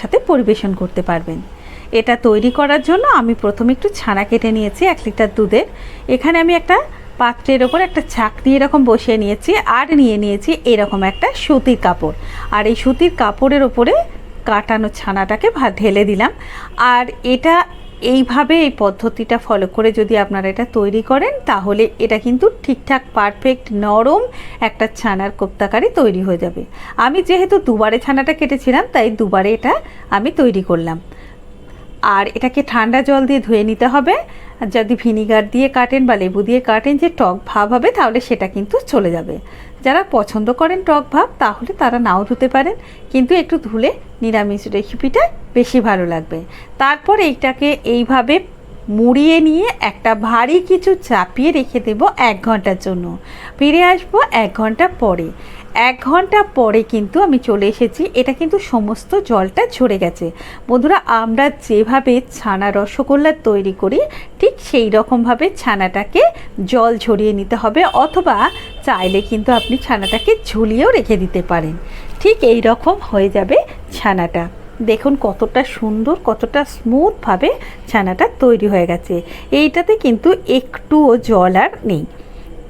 সাথে পরিবেশন করতে পারবেন। এটা তৈরি করার জন্য আমি প্রথমে একটু ছানা কেটে নিয়েছি, এক লিটার দুধের। এখানে আমি একটা পাত্রের ওপর একটা চাকনি এরকম বসিয়ে নিয়েছি আর নিয়ে নিয়েছি এরকম একটা সুতির কাপড়। আর এই সুতির কাপড়ের ওপরে কাটানো ছানাটাকে ঢেলে দিলাম। আর এটা এইভাবে এই পদ্ধতিটা ফলো করে যদি আপনারা এটা তৈরি করেন, তাহলে এটা কিন্তু ঠিকঠাক পারফেক্ট নরম একটা ছানার কোপ্তাকারি তৈরি হয়ে যাবে। আমি যেহেতু দুবারে ছানাটা কেটেছিলাম, তাই দুবারে এটা আমি তৈরি করলাম। আর এটাকে ঠান্ডা জল দিয়ে ধুয়ে নিতে হবে। আর যদি ভিনিগার দিয়ে কাটেন বা লেবু দিয়ে কাটেন যে টক ভাব হবে, তাহলে সেটা কিন্তু চলে যাবে। যারা পছন্দ করেন টক ভাব, তাহলে তারা নাও ধুতে পারেন। কিন্তু একটু ধুলে নিরামিষ রেসিপিটা বেশি ভালো লাগবে। তারপর এইটাকে এইভাবে মুড়িয়ে নিয়ে একটা ভারী কিছু চাপিয়ে রেখে দেব এক ঘণ্টার জন্য। ফিরে আসব এক ঘণ্টা পরে। এক ঘণ্টা পরে কিন্তু আমি চলে এসেছি। এটা কিন্তু সমস্ত জলটা ঝরে গেছে। বন্ধুরা, আমরা যেভাবে ছানা রসগোল্লা তৈরি করি, ঠিক সেই রকমভাবে ছানাটাকে জল ঝরিয়ে নিতে হবে অথবা চাইলে কিন্তু আপনি ছানাটাকে ঝুলিয়েও রেখে দিতে পারেন। ঠিক এই রকম হয়ে যাবে ছানাটা। দেখুন কতটা সুন্দর, কতটা স্মুথভাবে ছানাটা তৈরি হয়ে গেছে। এইটাতে কিন্তু একটুও জল আর নেই।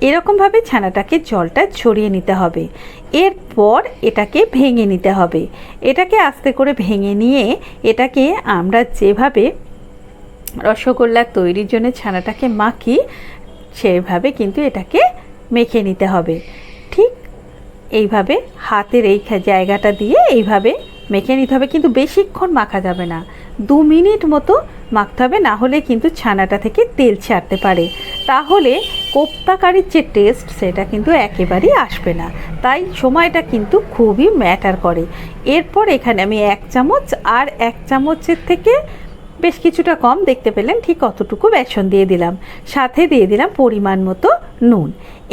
এরকমভাবে ছানাটাকে জলটা ছড়িয়ে নিতে হবে। এরপর এটাকে ভেঙে নিতে হবে। এটাকে আস্তে করে ভেঙে নিয়ে এটাকে আমরা যেভাবে রসগোল্লা তৈরির জন্য ছানাটাকে মাখি, সেভাবে কিন্তু এটাকে মেখে নিতে হবে। ঠিক এইভাবে হাতের এই জায়গাটা দিয়ে এইভাবে মেখে নিতে হবে। কিন্তু বেশিক্ষণ মাখা যাবে না। দু মিনিট মতো মাখতে হবে। না হলে কিন্তু ছানাটা থেকে তেল ছাড়তে পারে। তাহলে কোপ্তাকারির যে টেস্ট সেটা কিন্তু একেবারেই আসবে না। তাই সময়টা কিন্তু খুবই ম্যাটার করে। এরপর এখানে আমি এক চামচ আর এক চামচের থেকে বেশ কিছুটা কম দেখতে পেলেন, ঠিক অতটুকু বেসন দিয়ে দিলাম। সাথে দিয়ে দিলাম পরিমাণ মতো নুন।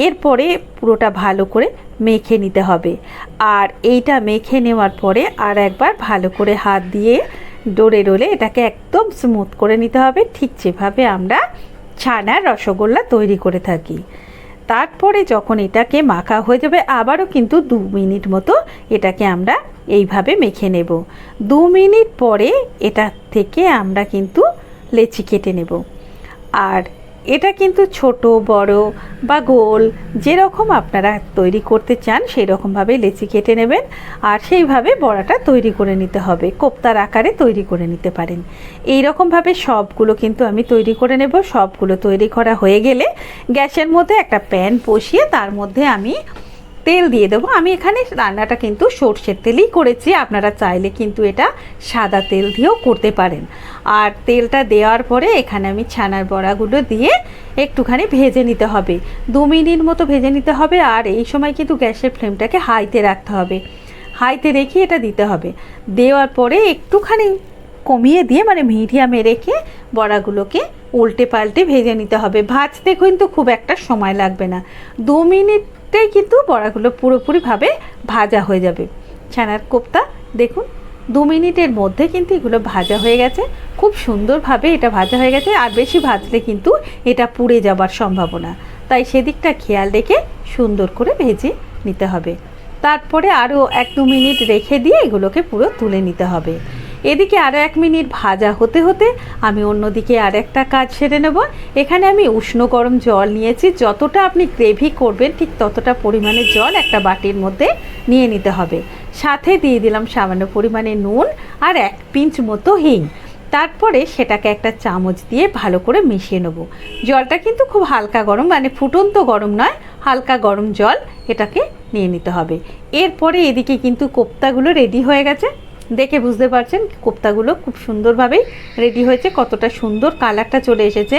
এরপরে পুরোটা ভালো করে মেখে নিতে হবে। আর এইটা মেখে নেওয়ার পরে আর একবার ভালো করে হাত দিয়ে ডোরে ডোলে এটাকে একদম স্মুথ করে নিতে হবে। ঠিক যেভাবে আমরা ছানার রসগোল্লা তৈরি করে থাকি। তারপরে যখন এটাকে মাখা হয়ে যাবে, আবারও কিন্তু দু মিনিট মতো এটাকে আমরা এইভাবে মেখে নেব। দু মিনিট পরে এটা থেকে আমরা কিন্তু লেচি কেটে নেব। আর এটা কিন্তু ছোট, বড় বা গোল, যেরকম আপনারা তৈরি করতে চান সেই রকমভাবে লেচি কেটে নেবেন আর সেইভাবে বড়াটা তৈরি করে নিতে হবে, কোপ্তার আকারে তৈরি করে নিতে পারেন। এই রকমভাবে সবগুলো কিন্তু আমি তৈরি করে নেব, সবগুলো তৈরি করা হয়ে গেলে গ্যাসের মধ্যে একটা প্যান বসিয়ে তার মধ্যে আমি তেল দিয়ে দেবো। আমি এখানে রান্নাটা কিন্তু সর্ষের তেলেই করেছি। আপনারা চাইলে কিন্তু এটা সাদা তেল দিয়েও করতে পারেন। আর তেলটা দেওয়ার পরে এখানে আমি ছানার বড়াগুলো দিয়ে একটুখানি ভেজে নিতে হবে। দু মিনিট মতো ভেজে নিতে হবে আর এই সময় কিন্তু গ্যাসের ফ্লেমটাকে হাইতে রাখতে হবে। হাইতে রেখে এটা দিতে হবে। দেওয়ার পরে একটুখানি কমিয়ে দিয়ে মানে মিডিয়ামে রেখে বড়াগুলোকে উল্টে পাল্টে ভেজে নিতে হবে। ভাজতে কিন্তু খুব একটা সময় লাগবে না। দু মিনিটেই কিন্তু বড়াগুলো পুরোপুরিভাবে ভাজা হয়ে যাবে। ছানার কোপ্তা, দেখুন, দু মিনিটের মধ্যে কিন্তু এগুলো ভাজা হয়ে গেছে। খুব সুন্দরভাবে এটা ভাজা হয়ে গেছে আর বেশি ভাজলে কিন্তু এটা পুড়ে যাবার সম্ভাবনা। তাই সেদিকটা খেয়াল রেখে সুন্দর করে ভেজে নিতে হবে। তারপরে আরও এক দু মিনিট রেখে দিয়ে এগুলোকে পুরো তুলে নিতে হবে। এদিকে আরও এক মিনিট ভাজা হতে হতে আমি অন্যদিকে আর একটা কাজ সেরে নেব। এখানে আমি উষ্ণ গরম জল নিয়েছি। যতটা আপনি গ্রেভি করবেন, ঠিক ততটা পরিমাণে জল একটা বাটির মধ্যে নিয়ে নিতে হবে। সাথে দিয়ে দিলাম সামান্য পরিমাণে নুন আর এক পিঞ্চ মতো হিং। তারপরে সেটাকে একটা চামচ দিয়ে ভালো করে মিশিয়ে নেব। জলটা কিন্তু খুব হালকা গরম মানে ফুটন্ত গরম নয়, হালকা গরম জল এটাকে নিয়ে নিতে হবে। এরপরে এদিকে কিন্তু কোপ্তাগুলো রেডি হয়ে গেছে। দেখে বুঝতে পারছেন কোপ্তাগুলো খুব সুন্দরভাবেই রেডি হয়েছে, কতটা সুন্দর কালারটা চলে এসেছে।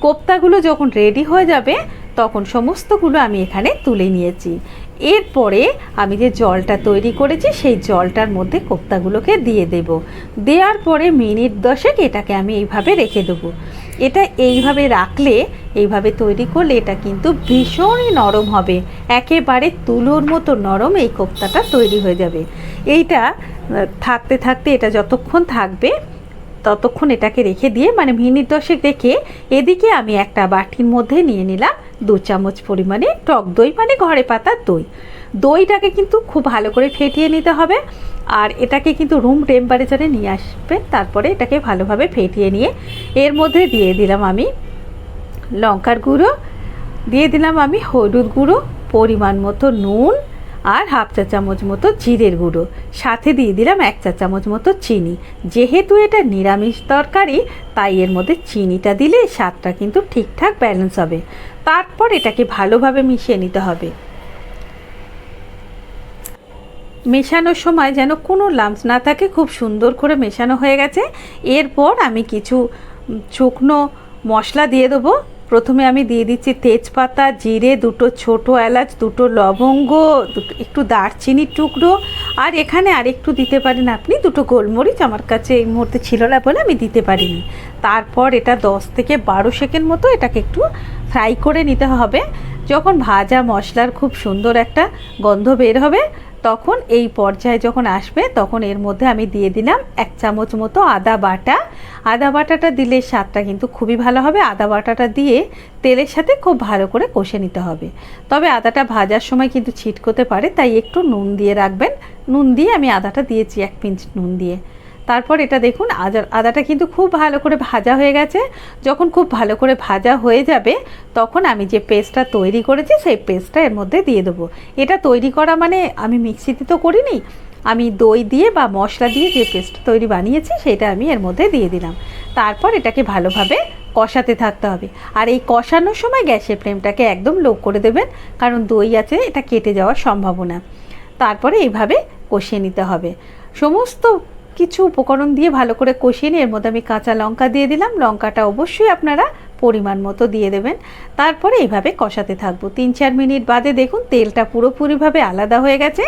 কোপ্তাগুলো যখন রেডি হয়ে যাবে, তখন সমস্তগুলো আমি এখানে তুলে নিয়েছি। এরপরে আমি যে জলটা তৈরি করেছি, সেই জলটার মধ্যে কোপ্তাগুলোকে দিয়ে দেব। দেওয়ার পরে মিনিট দশেক এটাকে আমি এইভাবে রেখে দেবো। এটা এইভাবে রাখলে, এইভাবে তৈরি করলে এটা কিন্তু ভীষণই নরম হবে। একেবারে তুলোর মতো নরম এই কোপ্তাটা তৈরি হয়ে যাবে। এইটা থাকতে থাকতে এটা যতক্ষণ থাকবে, ততক্ষণ এটাকে রেখে দিয়ে মানে মিনিট দশেক রেখে এদিকে আমি একটা বাটির মধ্যে নিয়ে নিলাম দু চামচ পরিমাণে টক দই মানে ঘরে পাতা দই। দইটাকে কিন্তু খুব ভালো করে ফেটিয়ে নিতে হবে। আর এটাকে কিন্তু রুম টেম্পারেচারে নিয়ে আসবেন তারপরে এটাকে ভালোভাবে ফেটিয়ে নিয়ে এর মধ্যে দিয়ে দিলাম আমি লঙ্কার গুঁড়ো। দিয়ে দিলাম আমি হলুদ গুঁড়ো, পরিমাণ মতো নুন আর হাফ চা চামচ মতো জিরের গুঁড়ো। সাথে দিয়ে দিলাম এক চা চামচ মতো চিনি। যেহেতু এটা নিরামিষ তরকারি, তাই এর মধ্যে চিনিটা দিলে স্বাদটা কিন্তু ঠিকঠাক ব্যালেন্স হবে। তারপর এটাকে ভালোভাবে মিশিয়ে নিতে হবে। মেশানোর সময় যেন কোনো লাম্পস না থাকে, খুব সুন্দর করে মেশানো হয়ে গেছে। এরপর আমি কিছু শুকনো মশলা দিয়ে দেবো। প্রথমে আমি দিয়ে দিচ্ছি তেজপাতা, জিরে, দুটো ছোট এলাচ, দুটো লবঙ্গ একটু দারচিনির টুকরো। আর এখানে আরেকটু দিতে পারেন আপনি, দুটো গোলমরিচ। আমার কাছে এই মুহূর্তে ছিল না বলে আমি দিতে পারিনি। তারপর এটা দশ থেকে বারো সেকেন্ড মতো এটাকে একটু ফ্রাই করে নিতে হবে। যখন ভাজা মশলার খুব সুন্দর একটা গন্ধ বের হবে, তখন এই পর্যায়ে যখন আসবে, তখন এর মধ্যে আমি দিয়ে দিলাম এক চামচ মতো আদা বাটা। আদা বাটাটা দিলে স্বাদটা কিন্তু খুবই ভালো হবে। আদা বাটাটা দিয়ে তেলের সাথে খুব ভালো করে কষে নিতে হবে। তবে আদাটা ভাজার সময় কিন্তু ছিটকোতে পারে, তাই একটু নুন দিয়ে রাখবেন। নুন দিয়ে আমি আদাটা দিয়েছি এক পিঞ্চ নুন দিয়ে। তারপর এটা দেখুন, আদা, আদাটা কিন্তু খুব ভালো করে ভাজা হয়ে গেছে। যখন খুব ভালো করে ভাজা হয়ে যাবে, তখন আমি যে পেস্টটা তৈরি করেছি, সেই পেস্টটা এর মধ্যে দিয়ে দেবো। এটা তৈরি করা মানে আমি মিক্সিতে তো করিনি, আমি দই দিয়ে বা মশলা দিয়ে যে পেস্ট তৈরি বানিয়েছি, সেটা আমি এর মধ্যে দিয়ে দিলাম। তারপর এটাকে ভালোভাবে কষাতে থাকতে হবে। আর এই কষানোর সময় গ্যাসের ফ্লেমটাকে একদম লো করে দেবেন, কারণ দই আছে, এটা কেটে যাওয়ার সম্ভাবনা। তারপরে এইভাবে কষিয়ে নিতে হবে। সমস্ত কিছু উপকরণ দিয়ে ভালো করে কষিয়ে নিয়ে এর মধ্যে আমি কাঁচা লঙ্কা দিয়ে দিলাম। লঙ্কাটা অবশ্যই আপনারা পরিমাণ মতো দিয়ে দেবেন। তারপরে এইভাবে কষাতে থাকব। তিন চার মিনিট বাদে দেখুন তেলটা পুরোপুরিভাবে আলাদা হয়ে গেছে।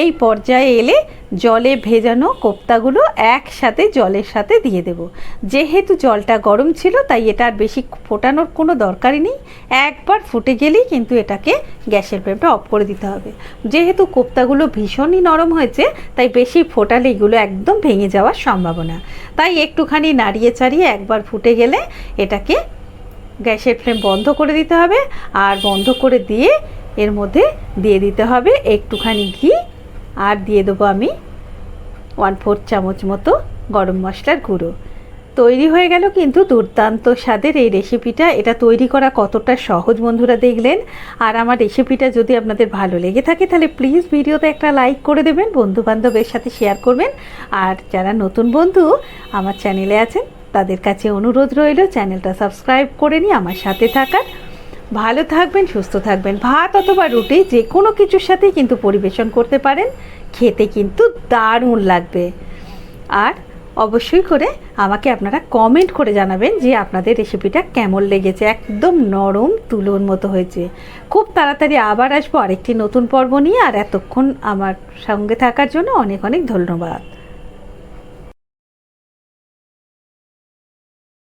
এই পর্যায়ে এলে জলে ভেজানো কোপ্তাগুলো একসাথে জলের সাথে দিয়ে দেব। যেহেতু জলটা গরম ছিল, তাই এটা আর বেশি ফোটানোর কোনো দরকারই নেই। একবার ফুটে গেলেই কিন্তু এটাকে গ্যাসের ফ্লেমটা অফ করে দিতে হবে। যেহেতু কোপ্তাগুলো ভীষণই নরম হয়েছে, তাই বেশি ফোটালে এগুলো একদম ভেঙে যাওয়ার সম্ভাবনা। তাই একটুখানি নাড়িয়ে চাড়িয়ে একবার ফুটে গেলে এটাকে গ্যাসের ফ্লেম বন্ধ করে দিতে হবে আর বন্ধ করে দিয়ে এর মধ্যে দিয়ে দিতে হবে একটুখানি ঘি আর দিয়ে দেবো আমি ওয়ান ফোর্থ চামচ মতো গরম মশলার গুঁড়ো। তৈরি হয়ে গেল কিন্তু দুর্দান্ত স্বাদের এই রেসিপিটা এটা তৈরি করা কতটা সহজ বন্ধুরা দেখলেন। আর আমার রেসিপিটা যদি আপনাদের ভালো লেগে থাকে তাহলে প্লিজ ভিডিওতে একটা লাইক করে দেবেন বন্ধু বান্ধবের সাথে শেয়ার করবেন। আর যারা নতুন বন্ধু, আমার চ্যানেলে আছেন তাদের কাছে অনুরোধ রইল চ্যানেলটা সাবস্ক্রাইব করে নিয়ে আমার সাথে থাকার। ভালো থাকবেন, সুস্থ থাকবেন। ভাত অথবা রুটি যে কোনো কিছুর সাথে কিন্তু পরিবেশন করতে পারেন। খেতে কিন্তু দারুণ লাগবে। আর অবশ্যই করে আমাকে আপনারা কমেন্ট করে জানাবেন যে আপনাদের রেসিপিটা কেমন লেগেছে। একদম নরম তুলোর মতো হয়েছে। খুব তাড়াতাড়ি আবার আসব আরেকটি নতুন পর্ব নিয়ে। আর এতক্ষণ আমার সঙ্গে থাকার জন্য অনেক অনেক ধন্যবাদ।